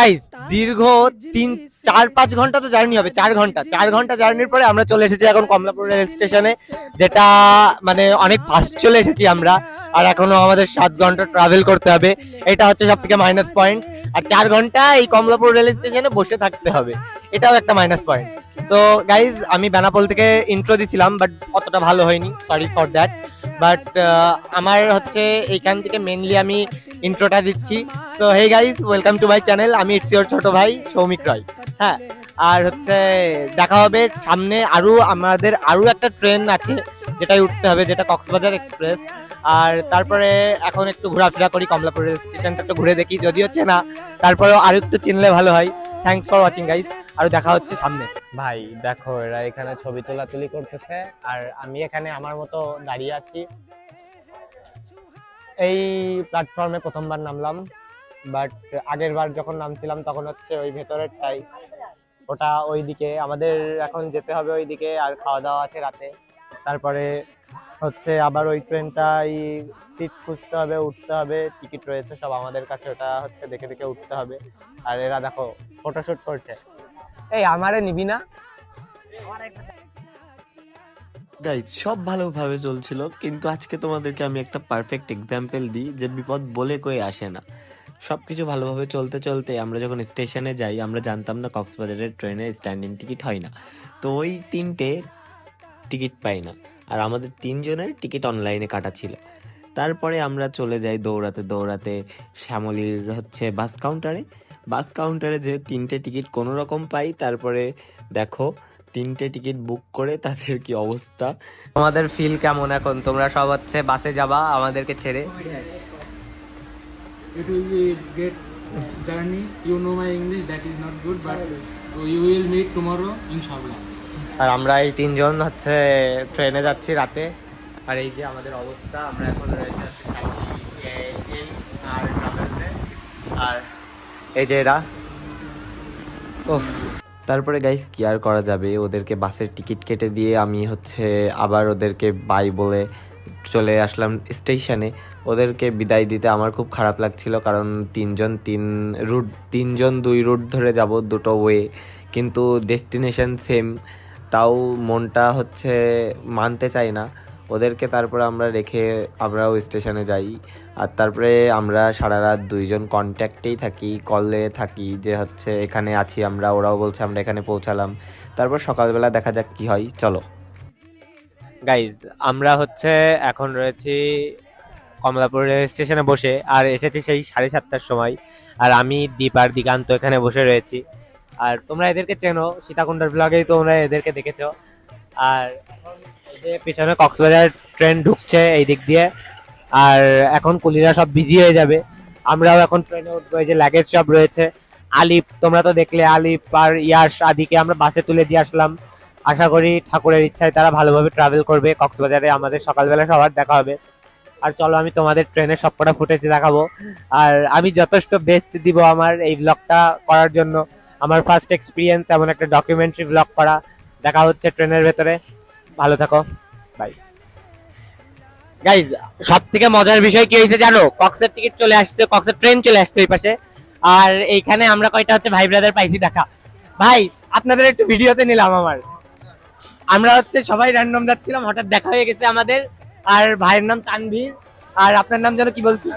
Guys দীর্ঘ তিন, চার, পাঁচ ঘণ্টা তো জার্নি হবে, চার ঘণ্টা চার ঘণ্টা জার্নির পরে আমরা চলে এসেছি এখন কমলাপুর রেল স্টেশনে যেটা মানে অনেক ফাস্ট চলে এসেছি আমরা, আর এখনও আমাদের সাত ঘণ্টা ট্রাভেল করতে হবে, এটা হচ্ছে সব থেকে মাইনাস পয়েন্ট আর চার ঘণ্টা এই কমলাপুর রেল স্টেশনে বসে থাকতে হবে, এটাও একটা মাইনাস পয়েন্ট তো গাইজ আমি বেনাপোল থেকে ইন্ট্রো দিছিলাম বাট অতটা ভালো হয়নি সরি ফর দ্যাট বাট আমার হচ্ছে এইখান থেকে মেনলি আমি ইন্ট্রোটা দিচ্ছি। তো hey guys welcome to my channel আমি ইটস ইওর ছোট ভাই সৌমিক রয়। হ্যাঁ আর হচ্ছে দেখা হবে সামনে আরও আমাদের আরও একটা ট্রেন আছে, যেটাই উঠতে হবে, যেটা কক্সবাজার এক্সপ্রেস আর তারপরে এখন একটু ঘোরাফেরা করি কমলাপুর স্টেশনটা একটু ঘুরে দেখি, যদিও চেনা। তারপরেও আরও একটু চিনলে ভালো হয়। থ্যাংকস ফর ওয়াচিং গাইজ আর দেখা হচ্ছে সামনে। ভাই, দেখো, এরা এখানে ছবি তোলাতুলি করতেছে, আর আমি এখানে আমার মতো দাঁড়িয়ে আছি। এই প্ল্যাটফর্মে প্রথমবার নামলাম বাট আগের বার যখন নামছিলাম তখন হচ্ছে ওই ভেতরেরটাই। ওটা ওইদিকে, আমাদের এখন যেতে হবে ওইদিকে, আর খাওয়া দাওয়া আছে রাতে। তারপরে হচ্ছে আবার ওই ট্রেনটাই সিট খুঁজতে হবে, উঠতে হবে টিকিট রয়েছে সব আমাদের কাছে, ওটা হচ্ছে দেখে দেখে উঠতে হবে। আর এরা দেখো ফটোশুট করছে। এই, আমারে নিবি না? গাইজ সব ভালোভাবে চলছিল, কিন্তু আজকে তোমাদেরকে আমি একটা পারফেক্ট এক্সাম্পল দিই যে বিপদ বলে কয়ে আসে না। সবকিছু ভালোভাবে চলতে চলতে আমরা যখন স্টেশনে যাই, আমরা জানতাম না কক্সবাজারের ট্রেনে স্ট্যান্ডিং টিকিট হয় না। তো ওই তিনটে টিকিট পাই না, আর আমাদের তিনজনের টিকিট অনলাইনে কাটা ছিল। তারপরে আমরা চলে যাই দৌড়াতে দৌড়াতে শ্যামলির হচ্ছে বাস কাউন্টারে বাস কাউন্টারে যে তিনটে টিকিট কোনো রকম পাই তারপরে দেখো তিনটে টিকিট বুক করে তাদের কি অবস্থা। আমাদের ফিল কেমন এখন? তোমরা সব হচ্ছে বাসে যাবা আমাদেরকে ছেড়ে? It will be a great journey. You know my English, that is not good, but you will meet tomorrow, inshallah. আর আমরা এই তিনজন হচ্ছে ট্রেনে যাচ্ছি রাতে। আর এই যে আমাদের অবস্থা আমরা এখন রয়েছে আর এই যে এরা। ওফ তারপরে গাইস কি আর করা যাবে? ওদেরকে বাসের টিকিট কেটে দিয়ে আমি হচ্ছে আবার ওদেরকে বাই বলে চলে আসলাম স্টেশনে ওদেরকে বিদায় দিতে আমার খুব খারাপ লাগছিল কারণ তিনজন তিন রুট তিনজন দুই রুট ধরে যাব দুটো ওয়ে কিন্তু ডেস্টিনেশন সেম তাও মনটা হচ্ছে মানতে চায় না। ওদেরকে তারপরে আমরা রেখে আমরাও স্টেশনে যাই। আর তারপরে আমরা সারা রাত দুইজন কন্ট্যাক্টেই থাকি কলে থাকি যে হচ্ছে এখানে আছি আমরা, ওরাও বলছে আমরা এখানে পৌঁছালাম। তারপর সকালবেলা দেখা যাক কি হয়, চলো। গাইজ আমরা হচ্ছে এখন রয়েছি কমলাপুর রেল স্টেশনে বসে, আর এসেছি সেই সাড়ে সাতটার সময়। আর আমি, দীপ আর দিগান্ত এখানে বসে রয়েছি। আর তোমরা এদেরকে চেনো, সীতাকুণ্ডার ব্লগেই তোমরা এদেরকে দেখেছ। আর পিছনে কক্সবাজার ট্রেন ঢুকছে এই দিক দিয়ে। আর এখন কুলিরা সব বিজি হয়ে যাবে। আমরাও এখন ট্রেনে উঠবো, এই যে লাগেজ সব রয়েছে। আলিপ তোমরা তো দেখলে আলিপ আর ইয়াস আদিকে আমরা বাসে তুলে দিয়ে আসলাম। আশা করি ঠাকুরের ইচ্ছায় তারা ভালোভাবে ট্রাভেল করবে কক্সবাজারে। আমাদের সকালবেলা সবার দেখা হবে। আর চলো আমি তোমাদের ট্রেনের সবকটা ফুটেজ দেখাবো। আর আমি যথেষ্ট বেস্ট দিব আমার এই ব্লগটা করার জন্য। আমার ফার্স্ট এক্সপিরিয়েন্স এমন একটা ডকুমেন্টারি ব্লগ করা। দেখা হচ্ছে ট্রেনের ভেতরে। ভালো থাকো। বাই গাইজ সব থেকে মজার বিষয় কি হয়েছে জানো? কক্সের টিকিট চলে আসছে কক্সের ট্রেন চলে আসছে এই পাশে। আর এইখানে আমরা কয়টা হচ্ছে ভাই ব্রাদার পাইছি দেখা। ভাই আপনাদের একটু ভিডিওতে নিলাম আমার। আমরা হচ্ছে সবাই র্যান্ডম যাচ্ছিলাম হঠাৎ দেখা হয়ে গেছে আমাদের। আর ভাইয়ের নাম তানভীর। আর আপনার নাম যেন কি বলছি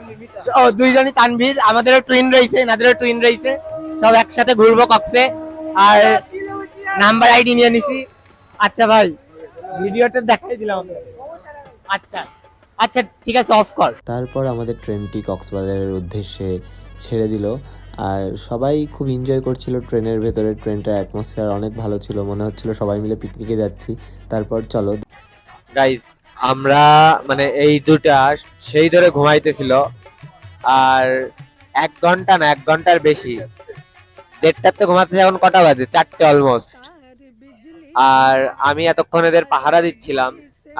ও দুইজনই তানভীর। আমাদেরও টুইন রয়েছে এনাদেরও টুইন রয়েছে। সব একসাথে ঘুরবো কক্সে আর নাম্বার আইডি নিয়ে নিছি। আচ্ছা ভাই ভিডিওটা দেখাই দিলাম আচ্ছা আচ্ছা ঠিক আছে অফ কর। তারপর আমাদের ট্রেনটি কক্সবাজারের উদ্দেশ্যে ছেড়ে দিল। আর সবাই খুব এনজয় করছিল ট্রেনের ভেতরে। ট্রেনটার অ্যাটমসফিয়ার অনেক ভালো ছিল মনে হচ্ছিল সবাই মিলে পিকনিকে যাচ্ছি। তারপর চলো। গাইস আমরা মানে এই দুটা সেই ধরে ঘুমাইতেছিল। আর এক ঘণ্টা না এক ঘণ্টার বেশি। দেড়টার তো ঘুমাতে এখন কটা বাজে? চারটে অলমোস্ট আর আমি এতক্ষণ এদের পাহারা দিচ্ছিলাম।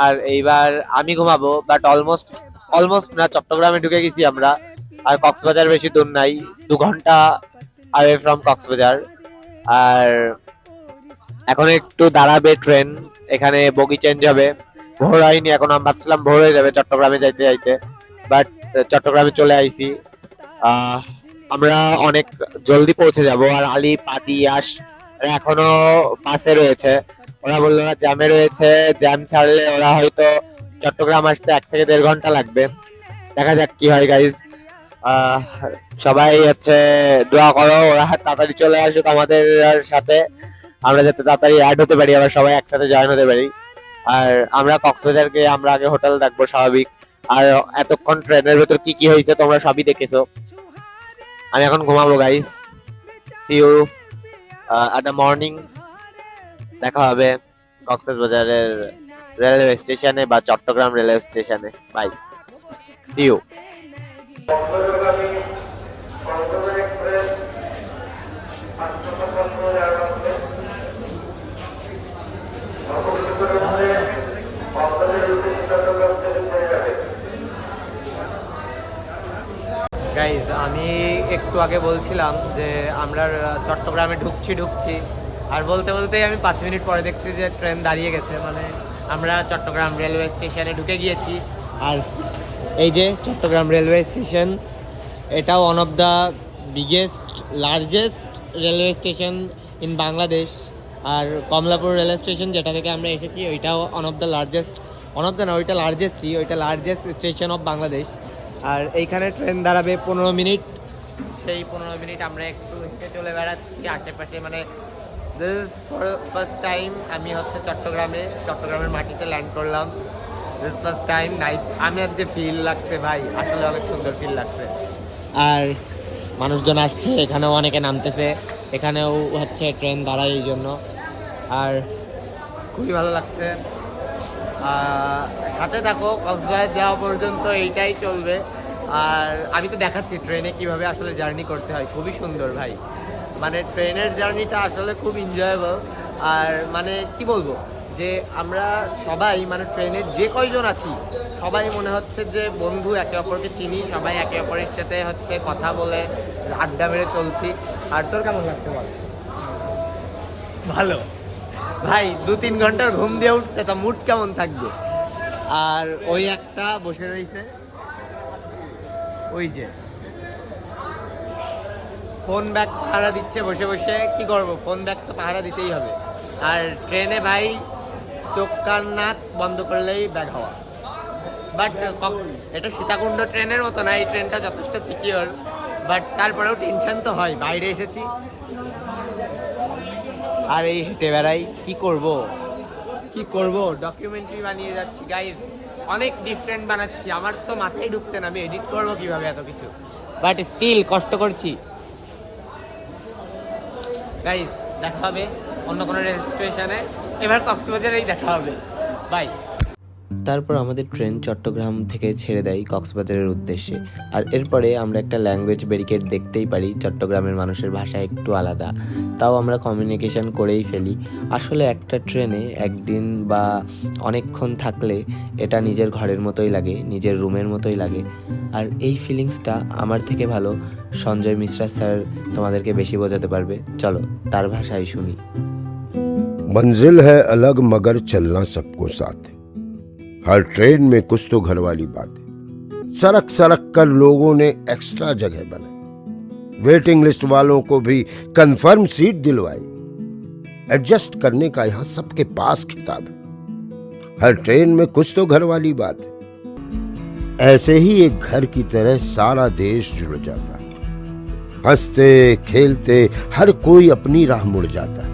আর এইবার আমি ঘুমাবো বাট অলমোস্ট অলমোস্ট না, চট্টগ্রামে ঢুকে গেছি আমরা। আর কক্সবাজার বেশি দূর নাই, দু ঘণ্টা আওয়ে ফ্রম কক্সবাজার। আর এখন একটু দাঁড়াবে ট্রেন এখানে বগি চেঞ্জ হবে। ভোর হয়নি, এখন আমি ভাবছিলাম ভোর হয়ে যাবে চট্টগ্রামে যাইতে যাইতে। বাট চট্টগ্রামে চলে আইছি। আমরা অনেক জলদি পৌঁছে যাব। আর আলী এরা এখনও পাশে রয়েছে। ওরা বলল না, জ্যামে রয়েছে। জ্যাম ছাড়লে ওরা হয়তো চট্টগ্রাম আসতে এক থেকে দেড় ঘণ্টা লাগবে। দেখা যাক কি হয় গাইজ সবাই হচ্ছে দোয়া করো, ওরা তাড়াতাড়ি চলে আসুক আমাদের সাথে। আমরা যাতে তাড়াতাড়ি অ্যাড হতে পারি, আবার সবাই একসাথে জয়েন হতে পারি। আর আমরা কক্সবাজারকে, আমরা আগে হোটেল দেখব স্বাভাবিক। আর এতক্ষণ ট্রেনের ভেতর কি কি হয়েছে তোমরা সবই দেখেছ। আমি এখন ঘুমাবো guys see you the morning দেখা হবে কক্সবাজারের রেলওয়ে স্টেশনে বা চট্টগ্রাম রেলওয়ে স্টেশনে। বাই সি ইউ গাইজ আমি একটু আগে বলছিলাম যে আমরা চট্টগ্রামে ঢুকছি ঢুকছি। আর বলতে বলতে আমি পাঁচ মিনিট পরে দেখছি যে ট্রেন দাঁড়িয়ে গেছে। মানে আমরা চট্টগ্রাম রেলওয়ে স্টেশনে ঢুকে গিয়েছি। আর এই যে চট্টগ্রাম রেলওয়ে স্টেশন এটা one of the biggest largest railway station in Bangladesh R Kamalapur railway station যেটা থেকে আমরা এসেছি, ওইটাও one of the largest one of the না, ওইটা লার্জেস্টই ওইটা লার্জেস্ট স্টেশন অফ বাংলাদেশ আর এইখানে ট্রেন দাঁড়াবে পনেরো মিনিট। সেই পনেরো মিনিট আমরা একটু হেঁটে চলে বেড়াচ্ছি আশেপাশে মানে দিস ফার্স্ট টাইম আমি হচ্ছে চট্টগ্রামে চট্টগ্রামের মাটিতে ল্যান্ড করলাম। দিস ফার্স্ট টাইম নাইস আমি আর যে ফিল লাগছে ভাই আসলে অনেক সুন্দর ফিল লাগছে। আর মানুষজন আসছে এখানেও অনেকে নামতেছে এখানেও হচ্ছে ট্রেন দাঁড়ায় এই জন্য। আর খুবই ভালো লাগছে। সাথে থাকো, কক্সবাজার যাওয়া পর্যন্ত এইটাই চলবে। আর আমি তো দেখাচ্ছি ট্রেনে কীভাবে আসলে জার্নি করতে হয়, খুবই সুন্দর ভাই। মানে ট্রেনের জার্নিটা আসলে খুব এনজয়েবল আর মানে কি বলব, যে আমরা সবাই মানে ট্রেনের যে কয়জন আছি, সবাই মনে হচ্ছে যে বন্ধু, একে অপরকে চিনি, সবাই একে অপরের সাথে হচ্ছে কথা বলে আড্ডা মেরে চলছি। আর তোর কেমন লাগছে বল? ভালো। ভাই দু তিন ঘণ্টার ঘুম দিয়ে উঠছে, তা মুড কেমন থাকবে? আর ওই একটা বসে রয়েছে। ওই যে। ফোন ব্যাগ পাহারা দিচ্ছে বসে বসে। কি করব? ফোন ব্যাগ তো পাহারা দিতেই হবে। আর ট্রেনে ভাই, চোখ কান নাক বন্ধ করলেই ব্যাগ হওয়া। বাট এটা সীতাকুণ্ড ট্রেনের মতো না, এই ট্রেনটা যথেষ্ট সিকিওর বাট তারপরেও টেনশন তো হয়। বাইরে এসেছি। আর এই হেঁটে বেড়াই, কি করব? কি করব? ডকুমেন্টারি বানিয়ে যাচ্ছি গাইজ অনেক ডিফারেন্ট বানাচ্ছি, আমার তো মাথায় ঢুকছে না, আমি এডিট করব কীভাবে এত কিছু? বাট স্টিল কষ্ট করছি। গাইজ দেখা হবে অন্য কোনো রেজিস্ট্রেশনে এবার কক্সবাজারেই দেখা হবে। বাই তারপর আমাদের ট্রেন চট্টগ্রাম থেকে ছেড়ে দেয় কক্সবাজারের উদ্দেশ্যে আর এরপরে আমরা একটা ল্যাঙ্গুয়েজ ব্যারিকেড দেখতেই পারি চট্টগ্রামের মানুষের ভাষা একটু আলাদা তাও আমরা কমিউনিকেশন করেই ফেলি আসলে একটা ট্রেনে একদিন বা অনেকক্ষণ থাকলে এটা নিজের ঘরের মতোই লাগে নিজের রুমের মতোই লাগে আর এই ফিলিংসটা আমার থেকে ভালো সঞ্জয় মিশ্রা স্যার তোমাদেরকে বেশি বোঝাতে পারবে চলো তার ভাষায় শুনি मंजिल है अलग मगर चलना सबको साथ है हर ट्रेन में कुछ तो घर वाली बात। है सरक सरक कर लोगों ने एक्स्ट्रा जगह बनाई। वेटिंग लिस्ट वालों को भी कंफर्म सीट दिलवाई। एडजस्ट करने का यहाँ सबके पास खिताब है। हर ट्रेन में कुछ तो घर वाली बात। है ऐसे ही एक घर की तरह सारा देश जुड़ जाता है। हँसते, खेलते, हर कोई अपनी राह मुड़ जाता है।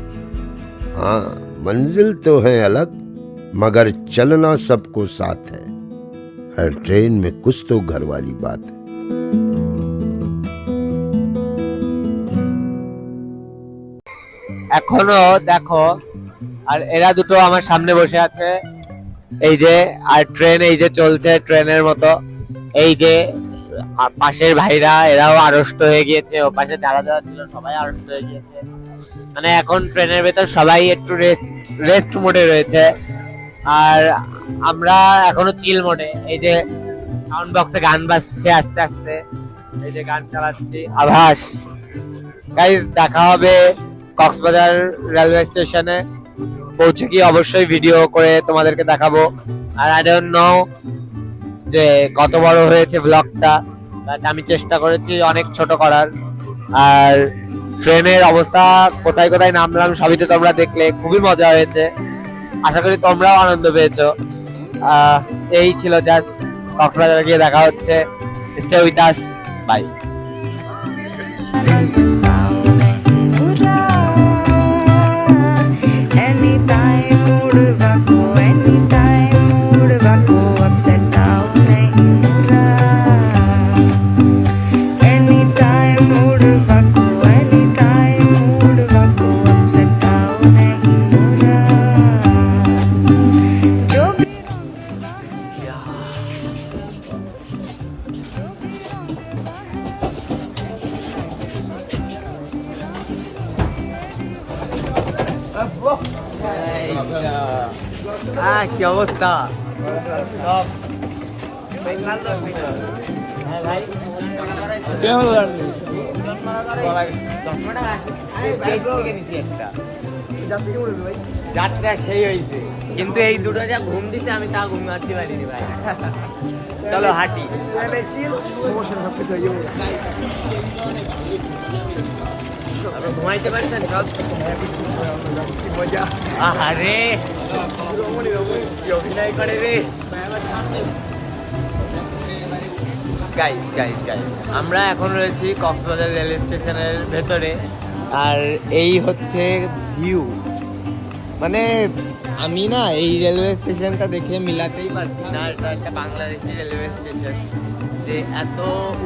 हाँ मंजिल तो है अलग मगर चलना सबको साथ है हर ट्रेन में कुछ तो घर वाली बात है এখনো দেখো আর এরা দুটো আমার সামনে বসে আছে এই যে আর ট্রেন এই যে চলছে ট্রেনের মতো এই যে আ- পাশের ভাইরা এরাও আড়ষ্ট হয়ে গিয়েছে ও পাশে যারা যারা ছিল সবাই আড়ষ্ট হয়ে গিয়েছে মানে এখন ট্রেনের ভেতর সবাই একটু রেস্ট রেস্ট মোডে রয়েছে আর আমরা এখনও চিল মোডে এই যে সাউন্ড বক্সে গান বাজছে আস্তে আস্তে। এই যে গান চালাচ্ছি। আভাস। গাইজ দেখা হবে কক্সবাজার রেলওয়ে স্টেশনে পৌঁছে গিয়ে অবশ্যই ভিডিও করে তোমাদেরকে দেখাবো। আর আই ডোন্ট নো যে কত বড় হয়েছে ব্লগটা আমি চেষ্টা করেছি অনেক ছোট করার। আর ট্রেনের অবস্থা কোথায় কোথায় নামলাম, সবই তো তোমরা দেখলে। খুবই মজা হয়েছে। আশা করি তোমরাও আনন্দ পেয়েছ। এই ছিল জাস্ট কক্সবাজারে গিয়ে দেখা হচ্ছে। স্টে উইথ আস বাই যাত্রা সেই হয়েছে কিন্তু এই দুটো যা ঘুম দিতে আমি তা ঘুম মারতে পারিনি ভাই। চলো, হাঁটি। ঘুমাইতে পারছেন সব? কি অভিনয় করে রে? গাইস গাইস গাইস আমরা এখন রয়েছি কক্সবাজার রেল স্টেশনের ভেতরে। আর এই হচ্ছে ভিউ মানে আমি না এই রেলওয়ে স্টেশনটা দেখে মিলাতেই পারছি না, এটা একটা বাংলাদেশি রেলওয়ে স্টেশন যে এত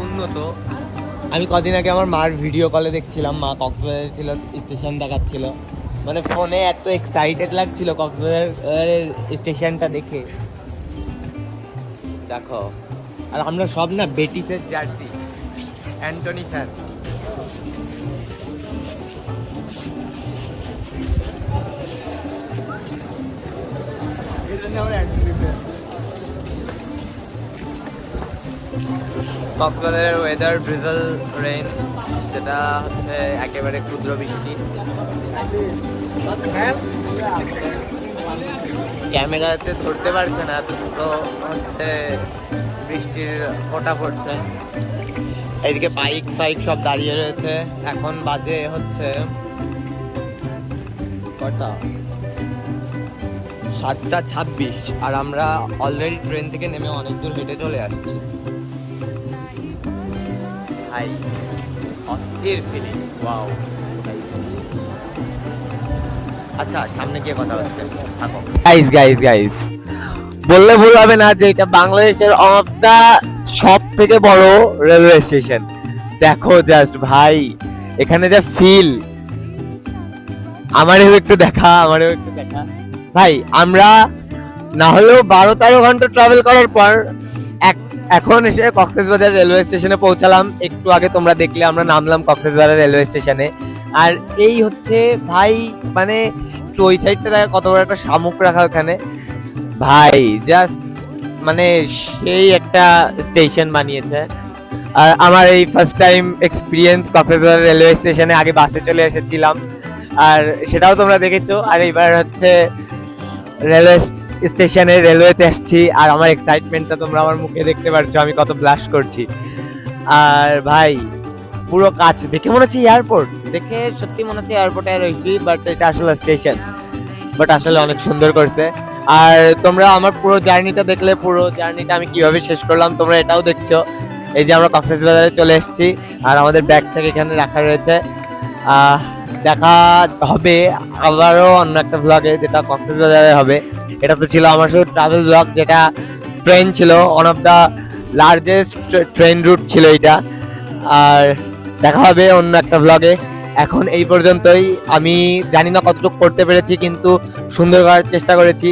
উন্নত। আমি কদিন আগে আমার মার ভিডিও কলে দেখছিলাম, মা কক্সবাজারে ছিল স্টেশন দেখাচ্ছিল। মানে ফোনে এত এক্সাইটেড লাগছিল কক্সবাজার স্টেশনটা দেখে। দেখো। আর আমরা সব না বেটিসের জার্সি অ্যান্টনি ফ্যান কক্সবাজারের ওয়েদার ব্রিজল রেইন যেটা হচ্ছে একেবারে ক্ষুদ্র বৃষ্টি। ক্যামেরাতে ধরতে পারছে না ছোট হচ্ছে, বৃষ্টির ফোঁটা পড়ছে। এইদিকে বাইক ফাইক সব দাঁড়িয়ে রয়েছে। এখন বাজে হচ্ছে কটা? সাতটা ছাব্বিশ, আর আমরা অলরেডি ট্রেন থেকে নেমে অনেক দূর হেঁটে চলে আসছি। অস্থির ফিলিং ওয়াও আচ্ছা সামনে গিয়ে কথা হচ্ছে গাইস গাইস গাইস বললে ভুল হবে না যে এটা বাংলাদেশের অফ সব থেকে বড় রেলওয়ে স্টেশন দেখো জাস্ট ভাই, এখানে যা ফিল আমারও একটু দেখা, আমারও একটু দেখা। ভাই, আমরা না হলেও বারো তেরো ঘণ্টা ট্রাভেল করার পর এক- এখন এসে কক্সবাজার রেলওয়ে স্টেশনে পৌঁছালাম। একটু আগে তোমরা দেখলে আমরা নামলাম কক্সবাজার রেলওয়ে স্টেশনে আর এই হচ্ছে ভাই মানে একটু ওই সাইডটা দেখা, কত বড় একটা শামুক রাখা ওখানে। ভাই জাস্ট মানে সেই একটা স্টেশন বানিয়েছে। আর আমার এই first time experience Cox's Bazar railway স্টেশনে আগে বাসে চলে এসেছিলাম। আর সেটাও তোমরা দেখেছ। আর এবার হচ্ছে রেলওয়ে স্টেশনে রেলওয়েতে আসছি আর আমার এক্সাইটমেন্টটা তোমরা আমার মুখে দেখতে পারছ আমি কত ব্লাশ করছি। আর ভাই পুরো কাজ দেখে মনে হচ্ছে এয়ারপোর্ট দেখে সত্যি মনে হচ্ছে এয়ারপোর্টে রয়েছি বাট এটা আসলে স্টেশন বাট আসলে অনেক সুন্দর করছে। আর তোমরা আমার পুরো জার্নিটা দেখলে পুরো জার্নিটা আমি কীভাবে শেষ করলাম তোমরা এটাও দেখছ। এই যে আমরা কক্সবাজারে চলে এসেছি আর আমাদের ব্যাগ থেকে এখানে রাখা রয়েছে। আহ, দেখা হবে আবারও অন্য একটা ব্লগে যেটা কক্সবাজারে হবে। এটা তো ছিল আমার শুধু ট্রাভেল ব্লগ যেটা ট্রেন ছিল one of the largest train route ছিল এটা। আর দেখা হবে অন্য একটা ব্লগে এখন এই পর্যন্তই। আমি জানি না কতটুকু করতে পেরেছি, কিন্তু সুন্দর করার চেষ্টা করেছি।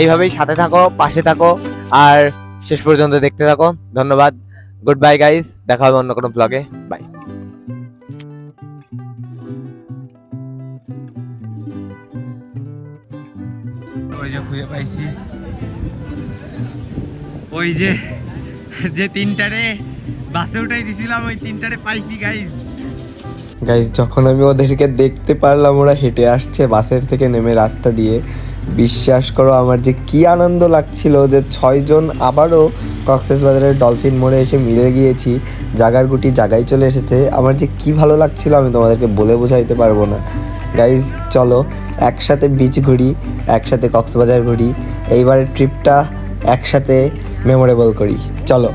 এইভাবেই সাথে থাকো, পাশে থাকো, আর শেষ পর্যন্ত দেখতে থাকো। ধন্যবাদ। গুড বাই গাইস দেখা হবে অন্য কোনো ব্লগে বাই যে খুঁজে পাইছি। ওই যে যে তিনটারে বাসে উঠাই দিছিলাম, ওই তিনটারে পাইছি গাইজ গাইজ যখন আমি ওদেরকে দেখতে পারলাম, ওরা হেঁটে আসছে বাসের থেকে নেমে রাস্তা দিয়ে। বিশ্বাস করো, আমার যে কি আনন্দ লাগছিল যে ছয়জন আবারও কক্সবাজারের ডলফিন মোড়ে এসে মিলে গিয়েছি, জাগার গুটি জায়গায় চলে এসেছে। আমার যে কি ভালো লাগছিল আমি তোমাদেরকে বলে বোঝাইতে পারব না। গাইজ চলো একসাথে বিচ ঘুরি একসাথে কক্সবাজার ঘুরি এইবারের ট্রিপটা একসাথে মেমোরেবল করি। চলো।